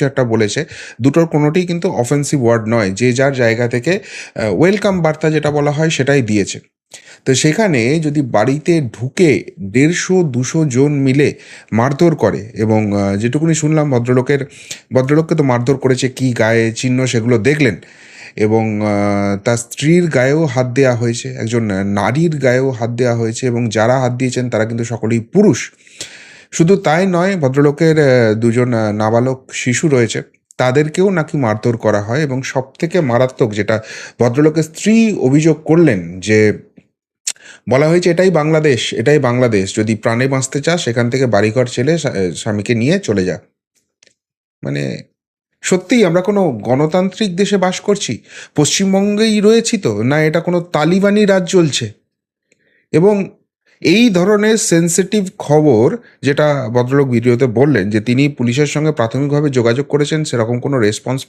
কিছু একটা বলেছে, দুটোর কোনোটিই কিন্তু অফেন্সিভ ওয়ার্ড নয়, যে যার জায়গা থেকে ওয়েলকাম বার্তা যেটা বলা হয় সেটাই দিয়েছে। তো সেখানে যদি বাড়িতে ঢুকে দেড়শো, দুশো জন মিলে মারধর করে এবং যেটুকুনি শুনলাম ভদ্রলোকের, ভদ্রলোককে তো মারধর করেছে, কি গায়ে চিহ্ন সেগুলো দেখলেন এবং তার স্ত্রীর গায়েও হাত দেওয়া হয়েছে, একজন নারীর গায়েও হাত দেওয়া হয়েছে এবং যারা হাত দিয়েছেন তারা কিন্তু সকলেই পুরুষ। শুধু তাই নয়, ভদ্রলোকের দুজন নাবালক শিশু রয়েছে। তাদেরকেও নাকি মারধর করা হয় এবং সব থেকে মারাত্মক যেটা ভদ্রলোকের স্ত্রী অভিযোগ করলেন যে, বলা হয়েছে এটাই বাংলাদেশ এটাই বাংলাদেশ। যদি প্রাণে বাঁচতে চাস, সেখান থেকে বাড়িঘর ছেলে স্বামীকে নিয়ে চলে যা। মানে সত্যিই আমরা কোনো গণতান্ত্রিক দেশে বাস করছি? পশ্চিমবঙ্গেই রয়েছি তো? না, এটা কোনো তালিবানি রাজ চলছে? এবং এই ধরনের সেন্সিটিভ খবর যেটা ভদ্রলোক ভিডিওতে বললেন যে তিনি পুলিশের সঙ্গে প্রাথমিকভাবে যোগাযোগ করেছেন, সেরকম কোনো রেসপন্স